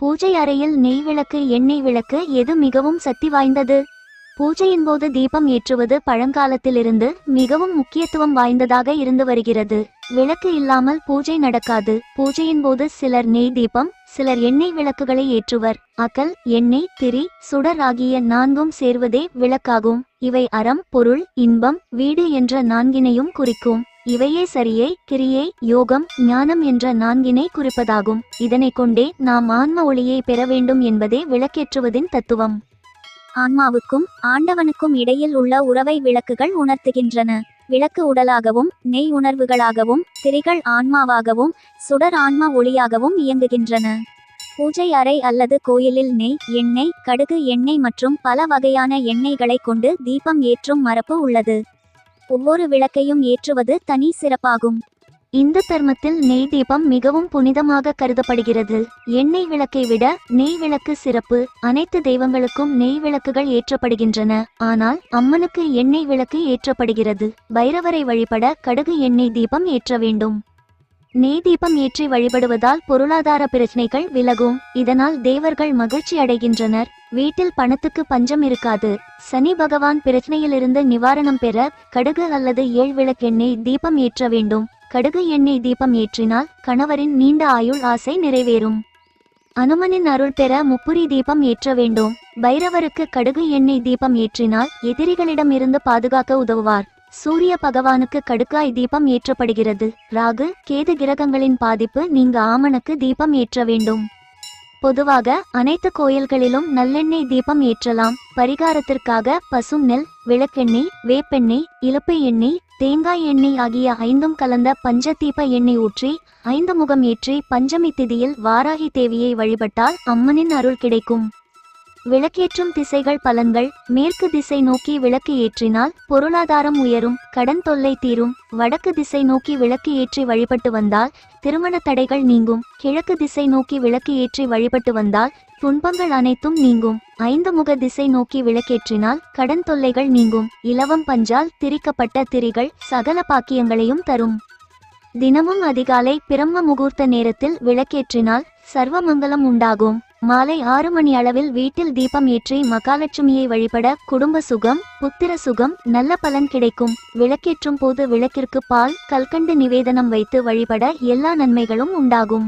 பூஜை அறையில் நெய் விளக்கு எண்ணெய் விளக்கு எது மிகவும் சக்தி வாய்ந்தது? பூஜையின் போது தீபம் ஏற்றுவது பழங்காலத்திலிருந்து மிகவும் முக்கியத்துவம் வாய்ந்ததாக இருந்து வருகிறது. விளக்கு இல்லாமல் பூஜை நடக்காது. பூஜையின் போது சிலர் நெய் தீபம் சிலர் எண்ணெய் விளக்குகளை ஏற்றுவர். அகல் எண்ணெய் திரி சுடர் ஆகிய நான்கும் சேர்வதே விளக்காகும். இவை அறம் பொருள் இன்பம் வீடு என்ற நான்கினையும் குறிக்கும். இவையே சரியை கிரியை யோகம் ஞானம் என்ற நான்கினை குறிப்பதாகும். இதனைக் கொண்டே நாம் ஆன்ம ஒளியை பெற வேண்டும் என்பதே விளக்கேற்றுவதின் தத்துவம். ஆன்மாவுக்கும் ஆண்டவனுக்கும் இடையில் உள்ள உறவை விளக்குகள் உணர்த்துகின்றன. விளக்கு உடலாகவும் நெய் உணர்வுகளாகவும் திரிகள் ஆன்மாவாகவும் சுடர் ஆன்மா ஒளியாகவும் இயங்குகின்றன. பூஜை அறை அல்லது கோயிலில் நெய் எண்ணெய் கடுகு எண்ணெய் மற்றும் பல வகையான எண்ணெய்களை கொண்டு தீபம் ஏற்றும் மரபு உள்ளது. ஒவ்வொரு விளக்கையும் ஏற்றுவது தனி சிறப்பாகும். இந்து தர்மத்தில் நெய் தீபம் மிகவும் புனிதமாக கருதப்படுகிறது. எண்ணெய் விளக்கை விட நெய் விளக்கு சிறப்பு. அனைத்து தெய்வங்களுக்கும் நெய் விளக்குகள் ஏற்றப்படுகின்றன. ஆனால் அம்மனுக்கு எண்ணெய் விளக்கு ஏற்றப்படுகிறது. பைரவரை வழிபட கடுகு எண்ணெய் தீபம் ஏற்ற வேண்டும். நெய் தீபம் ஏற்றி வழிபடுவதால் பொருளாதார பிரச்சனைகள் விலகும். இதனால் தேவர்கள் மகிழ்ச்சி அடைகின்றனர். வீட்டில் பணத்துக்கு பஞ்சம் இருக்காது. சனி பகவான் பிரச்சனையிலிருந்து நிவாரணம் பெற கடுகு அல்லது ஏழ் விளக்கெண்ணெய் தீபம் ஏற்ற வேண்டும். கடுகு எண்ணெய் தீபம் ஏற்றினால் கணவரின் நீண்ட ஆயுள் ஆசை நிறைவேறும். அனுமனின் அருள் பெற முப்புரி தீபம் ஏற்ற வேண்டும். பைரவருக்கு கடுகு எண்ணெய் தீபம் ஏற்றினால் எதிரிகளிடம் இருந்து பாதுகாக்க உதவுவார். சூரிய பகவானுக்கு கடுக்காய் தீபம் ஏற்றப்படுகிறது. ராகு கேது கிரகங்களின் பாதிப்பு நீங்க ஆமணக்கு தீபம் ஏற்ற வேண்டும். பொதுவாக அனைத்து கோயில்களிலும் நல்லெண்ணெய் தீபம் ஏற்றலாம். பரிகாரத்திற்காக பசும் நெல் விளக்கெண்ணெய் வேப்பெண்ணெய் இலுப்பை எண்ணெய் தேங்காய் எண்ணெய் ஆகிய ஐந்தும் கலந்த பஞ்சதீப எண்ணெய் ஊற்றி ஐந்து முகம் ஏற்றி பஞ்சமி திதியில் வாராகி தேவியை வழிபட்டால் அம்மனின் அருள் கிடைக்கும். விளக்கேற்றும் திசைகள் பலன்கள். மேற்கு திசை நோக்கி விளக்கு ஏற்றினால் பொருளாதாரம் உயரும் கடன் தொல்லை தீரும். வடக்கு திசை நோக்கி விளக்கு ஏற்றி வழிபட்டு வந்தால் திருமண தடைகள் நீங்கும். கிழக்கு திசை நோக்கி விளக்கு ஏற்றி வழிபட்டு வந்தால் துன்பங்கள் அனைத்தும் நீங்கும். ஐந்து முக திசை நோக்கி விளக்கேற்றினால் கடன் தொல்லைகள் நீங்கும். இலவம் பஞ்சால் திரிக்கப்பட்ட திரிகள் சகல பாக்கியங்களையும் தரும். தினமும் அதிகாலை பிரம்ம முகூர்த்த நேரத்தில் விளக்கேற்றினால் சர்வமங்கலம் உண்டாகும். மாலை ஆறு மணி அளவில் வீட்டில் தீபம் ஏற்றி மகாலட்சுமியை வழிபட குடும்ப சுகம் புத்திர சுகம் நல்ல பலன் கிடைக்கும். விளக்கேற்றும் போது விளக்கிற்கு பால் கல்கண்டு நிவேதனம் வைத்து வழிபட எல்லா நன்மைகளும் உண்டாகும்.